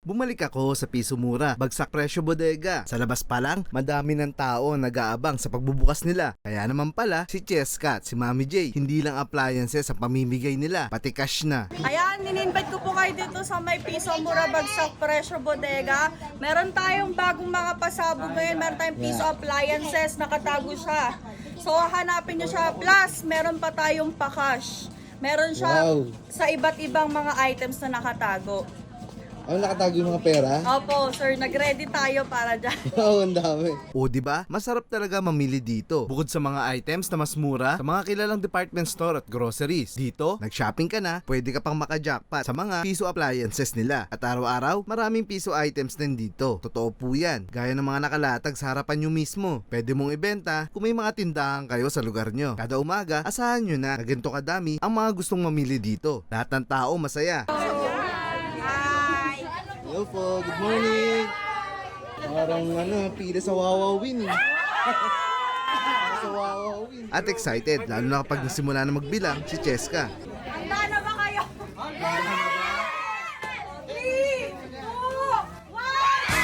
Bumalik ako sa Piso Mura, Bagsak Presyo Bodega. Sa labas pa lang, madami ng tao ang nag-aabang sa pagbubukas nila. Kaya naman pala, si Cheska at si Mami J, hindi lang appliances ang pamimigay nila, pati cash na. Ayan, in-invite ko po kayo dito sa may piso mura bagsak presyo bodega. Meron tayong bagong mga pasabog ngayon. Meron tayong piso appliances, nakatago siya. So, hanapin nyo siya. Plus, meron pa tayong pa-cash. Meron siya Wow. sa iba't ibang mga items na nakatago. Ano nakatago yung mga pera? Opo, sir, nag-ready tayo para dyan. Oo, ang dami. O di ba? Masarap talaga mamili dito. Bukod sa mga items na mas mura, sa mga kilalang department store at groceries. Dito, nag-shopping ka na, pwede ka pang maka-jackpot sa mga piso appliances nila. At araw-araw, maraming piso items din dito. Totoo po yan. Gaya ng mga nakalatag sa harapan nyo mismo. Pwede mong ibenta kung may mga tindahan kayo sa lugar nyo. Kada umaga, asahan nyo na na ganito kadami ang mga gustong mamili dito. Lahat ng tao masaya. Hello po, good morning. Parang ano, pila sa Wawawin. eh. sa Wawawin. At excited, lalo na kapag nasimula na magbilang si Cheska. Handa na ba kayo? Three, two, one!